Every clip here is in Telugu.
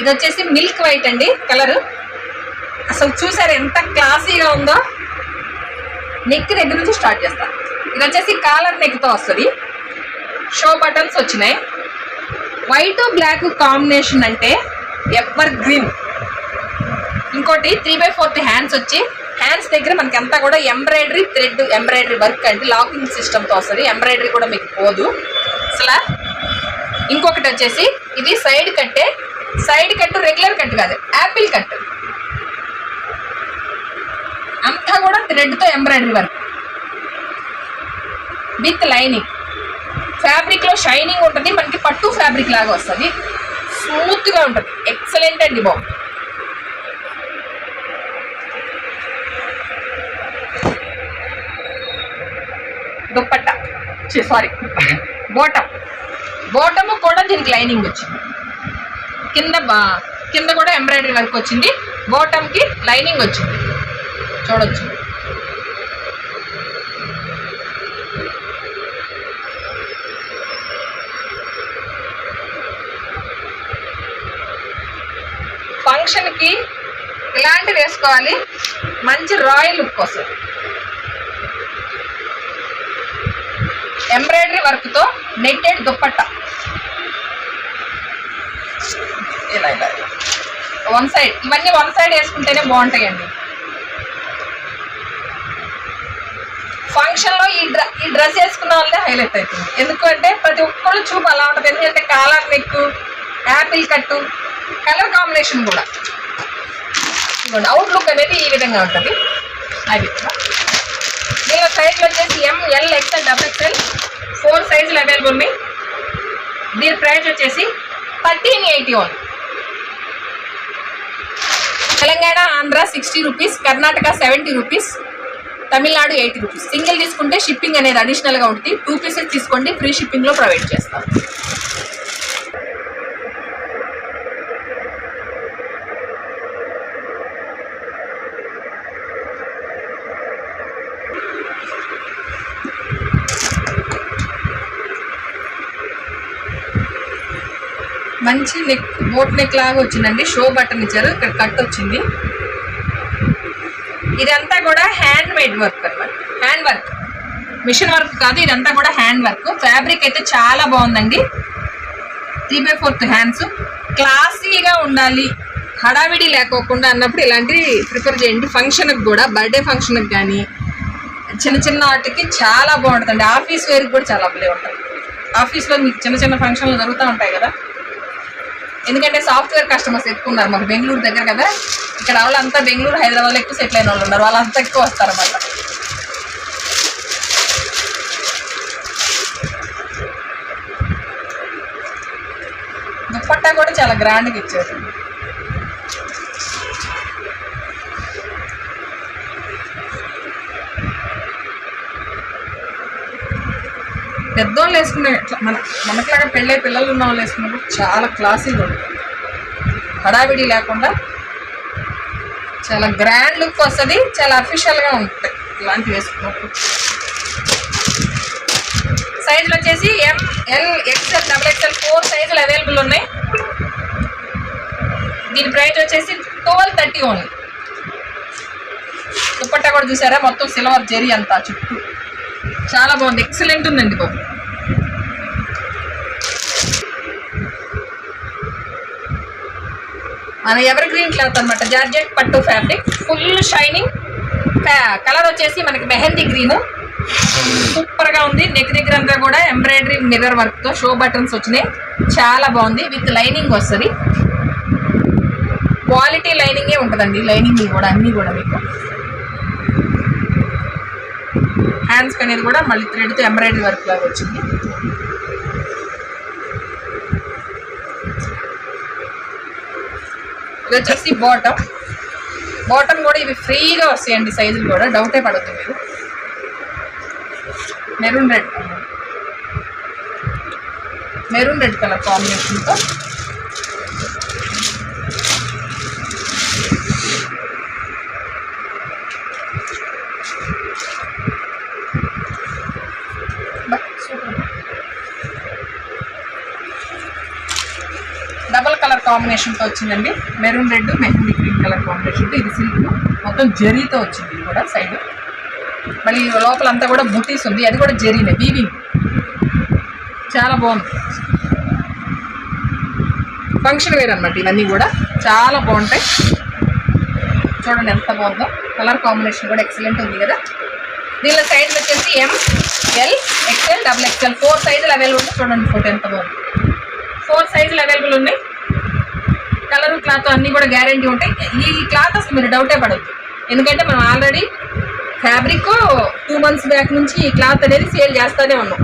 ఇది వచ్చేసి మిల్క్ వైట్ అండి కలరు. అసలు చూసారు ఎంత క్లాసీగా ఉందో? నెక్ దగ్గర నుంచి స్టార్ట్ చేస్తా. ఇది వచ్చేసి కాలర్ నెక్తో వస్తుంది. షో బటన్స్ వచ్చినాయి. వైట్ బ్లాక్ కాంబినేషన్ అంటే ఎవర్ గ్రీన్. ఇంకోటి త్రీ బై ఫోర్త్ హ్యాండ్స్ వచ్చి హ్యాండ్స్ దగ్గర మనకి అంతా కూడా ఎంబ్రాయిడరీ థ్రెడ్ ఎంబ్రాయిడరీ వర్క్ అంటే లాకింగ్ సిస్టమ్తో వస్తుంది. ఎంబ్రాయిడరీ కూడా మీకు పోదు. అసలు ఇంకొకటి వచ్చేసి ఇది సైడ్ కంటే సైడ్ కట్ రెగ్యులర్ కట్ కాదు యాపిల్ కట్ అంతా కూడా థ్రెడ్తో ఎంబ్రాయిడరీ వర్క్ విత్ లైనింగ్ ఫ్యాబ్రిక్లో షైనింగ్ ఉంటుంది మనకి పట్టు ఫ్యాబ్రిక్ లాగా వస్తుంది. స్మూత్గా ఉంటుంది. ఎక్సలెంట్ అండి బాబు. దుప్పట్ట. సారీ బోటం బోటము కూడా దీనికి లైనింగ్ వచ్చింది. కింద బా- కింద కూడా ఎంబ్రాయిడరీ వర్క్ వచ్చింది. బోటంకి లైనింగ్ వచ్చింది. చూడొచ్చు. ఫంక్షన్కి ఇలాంటివి వేసుకోవాలి. మంచి రాయల్ లుక్ వస్తుంది ఎంబ్రాయిడరీ వర్క్తో నెట్టెడ్ దుప్పట్ట. ఇలా ఇలా వన్ సైడ్ ఇవన్నీ వన్ సైడ్ వేసుకుంటేనే బాగుంటాయండి. ఫంక్షన్లో ఈ డ్ర ఈ డ్రెస్ వేసుకున్న వాళ్ళే హైలైట్ అవుతుంది ఎందుకంటే ప్రతి ఒక్కళ్ళు చూపు అలా ఉంటుంది. ఎందుకంటే collar neck apple cut colour combination కూడా. ఇదిగోండి అవుట్లుక్ అనేది ఈ విధంగా ఉంటుంది. అది. దీని సైజులు వచ్చేసి M L XL double XL four సైజులు అవైలబుల్ ఉన్నాయి. దీని ప్రైస్ వచ్చేసి thirteen eighty one Telangana Andhra sixty rupees Karnataka seventy rupees Tamil Nadu eighty rupees. Single తీసుకుంటే షిప్పింగ్ అనేది అడిషనల్గా ఉంటుంది. టూ పీసెస్ తీసుకోండి ఫ్రీ షిప్పింగ్లో ప్రొవైడ్ చేస్తాం. మంచి నెక్ బోట్ నెక్ లాగా వచ్చిందండి. షో బటన్ ఇచ్చారు. ఇక్కడ కట్ వచ్చింది. ఇదంతా కూడా హ్యాండ్ మేడ్ వర్క్ అనమాట హ్యాండ్ వర్క్. మిషన్ వర్క్ కాదు ఇదంతా కూడా హ్యాండ్ వర్క్. ఫ్యాబ్రిక్ అయితే చాలా బాగుందండి. Three by fourth hands. క్లాసీగా ఉండాలి. హడావిడి లేకోకుండా అన్నప్పుడు ఇలాంటివి ప్రిఫర్ చేయండి. ఫంక్షన్కి కూడా బర్త్డే ఫంక్షన్కి కానీ చిన్న చిన్న వాటికి చాలా బాగుంటుందండి. ఆఫీస్ వేర్కి కూడా చాలా భలే ఉంటుంది ఆఫీస్లో మీకు చిన్న చిన్న ఫంక్షన్లు జరుగుతూ ఉంటాయి కదా. ఎందుకంటే సాఫ్ట్వేర్ కస్టమర్స్ ఎక్కువ ఉన్నారు మాకు బెంగళూరు దగ్గర కదా. ఇక్కడ వాళ్ళంతా బెంగళూరు హైదరాబాద్లో ఎక్కువ సెటిల్ అయిన వాళ్ళు ఉన్నారు. వాళ్ళంతా ఎక్కువ వస్తారు అన్నమాట. దుప్పట్టా కూడా చాలా గ్రాండ్గా ఇచ్చారు. పెద్దోళ్ళు వేసుకునే మన మనకులాగా పెళ్ళే పిల్లలు ఉన్న వాళ్ళు వేసుకున్నప్పుడు చాలా క్లాసీగా ఉంటుంది. హడావిడి లేకుండా చాలా గ్రాండ్ లుక్ వస్తుంది చాలా అఫీషియల్గా ఉంటుంది. ఇలాంటివి వేసుకున్నప్పుడు. సైజులు వచ్చేసి M L XL double XL four సైజులు అవైలబుల్ ఉన్నాయి. దీని ప్రైస్ వచ్చేసి ట్వెల్వ్ థర్టీ ఓన్లీ దుప్పట్టా కూడా చూసారా? మొత్తం సిల్వర్ జెరీ అంతా చుట్టూ. చాలా బాగుంది. ఎక్సలెంట్ ఉందండి బాబు. మన ఎవర్ గ్రీన్ క్లాత్ అనమాట జార్జెట్ పట్టు ఫ్యాబ్రిక్ ఫుల్ షైనింగ్ కలర్ వచ్చేసి మనకి మెహందీ గ్రీన్ సూపర్గా ఉంది. నెక్ దగ్గర అంతా కూడా ఎంబ్రాయిడరీ మిర్రర్ వర్క్తో షో బటన్స్ వచ్చినాయి. చాలా బాగుంది. విత్ లైనింగ్ వస్తుంది. క్వాలిటీ లైనింగే ఉంటుందండి. లైనింగ్ కూడా అన్నీ కూడా మీకు. హ్యాండ్స్ అనేది కూడా మళ్ళీ థ్రెడ్తో ఎంబ్రాయిడరీ వర్క్ లాగా వచ్చింది. ఇది వచ్చేసి బాటమ్ బాటమ్ కూడా ఇవి ఫ్రీగా వస్తాయండి సైజులు కూడా. డౌటే పడద్దు మీరు. Maroon red maroon red colour కాంబినేషన్తో డబల్ కలర్ కాంబినేషన్తో వచ్చిందండి. Maroon red mehndi green colour కాంబినేషన్తో ఇది సిల్క్ మొత్తం జెరీతో వచ్చింది ఇది కూడా సైడ్ మళ్ళీ లోపల అంతా కూడా బుటీస్ ఉంది. అది కూడా జెరీనే వీవింగ్ చాలా బాగుంది. ఫంక్షన్ వేర్ అనమాట ఇవన్నీ కూడా. చాలా బాగుంటాయి. చూడండి ఎంత బాగుందో. కలర్ కాంబినేషన్ కూడా ఎక్సలెంట్ ఉంది కదా. దీనిలో సైడ్ వచ్చేసి M L XL double XL four సైజులు అవైలబుల్ చూడండి ఫోటో ఎంత బాగుంది. ఫోర్ సైజులు అవైలబుల్ ఉన్నాయి. కలర్ క్లాత్ అన్నీ కూడా గ్యారంటీ ఉంటాయి. ఈ క్లాత్ అసలు మీరు డౌటే పడద్దు. ఎందుకంటే మనం already fabric two months back నుంచి ఈ క్లాత్ అనేది సేల్ చేస్తూనే ఉన్నాం.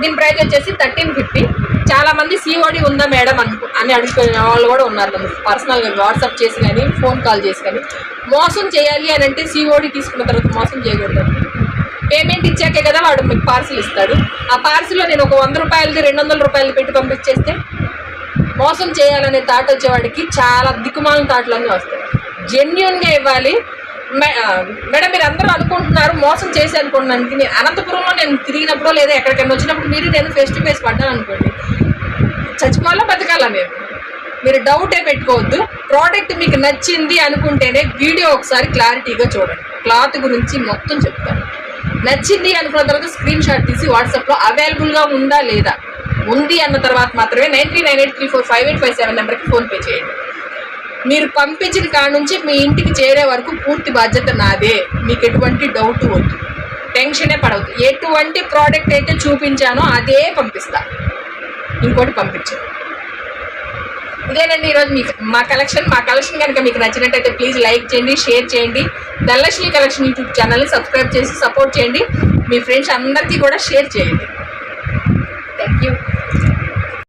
దీని ప్రైస్ వచ్చేసి థర్టీన్ ఫిఫ్టీ చాలా మంది సిఓడి ఉందా మేడం అనుకు అని అడుగుతున్న వాళ్ళు కూడా ఉన్నారు నన్ను పర్సనల్గా వాట్సాప్ చేసి కానీ ఫోన్ కాల్ చేసి కానీ. మోసం చేయాలి అని అంటే సిఓడి తీసుకున్న తర్వాత మోసం చేయకూడదు. పేమెంట్ ఇచ్చాకే కదా వాడు మీకు పార్సిల్ ఇస్తాడు. ఆ పార్సిల్లో నేను ఒక వంద రూపాయలది రెండు వందల రూపాయలు పెట్టి పంపించేస్తే మోసం చేయాలనే థాట్ వచ్చేవాడికి చాలా దిక్కుమాలిన థాట్లన్నీ వస్తాయి. జెన్యున్గా ఇవ్వాలి. మేడం మీరు అందరూ అనుకుంటున్నారు మోసం చేసి అనుకుంటున్నాను నేను అనంతపురంలో నేను తిరిగినప్పుడు లేదా ఎక్కడికైనా వచ్చినప్పుడు మీరు నేను ఫేస్ టు ఫేస్ పడ్డాను అనుకోండి. చచ్చిపోవాలా బతకాలా మేము? మీరు డౌటే పెట్టుకోవద్దు. ప్రోడక్ట్ మీకు నచ్చింది అనుకుంటేనే వీడియో ఒకసారి క్లారిటీగా చూడండి. క్లాత్ గురించి మొత్తం చెప్తాను. నచ్చింది అనుకున్న తర్వాత స్క్రీన్ షాట్ తీసి వాట్సాప్లో అవైలబుల్గా ఉందా లేదా? ఉంది అన్న తర్వాత మాత్రమే nine three nine eight three four five eight five seven నెంబర్కి ఫోన్పే చేయండి. మీరు పంపించిన కాడ నుంచి మీ ఇంటికి చేరే వరకు పూర్తి బాధ్యత నాదే. మీకు ఎటువంటి డౌట్ వద్దు. టెన్షనే పడవద్దు. ఎటువంటి ప్రోడక్ట్ అయితే చూపించానో అదే పంపిస్తా. ఇంకోటి పంపించు ఇదేనండి ఈరోజు మీకు మా కలెక్షన్ మా కలెక్షన్ కనుక మీకు నచ్చినట్టయితే ప్లీజ్ లైక్ చేయండి షేర్ చేయండి. ధనలక్ష్మి కలెక్షన్ యూట్యూబ్ ఛానల్ని సబ్స్క్రైబ్ చేసి సపోర్ట్ చేయండి. మీ ఫ్రెండ్స్ అందరికీ కూడా షేర్ చేయండి. థ్యాంక్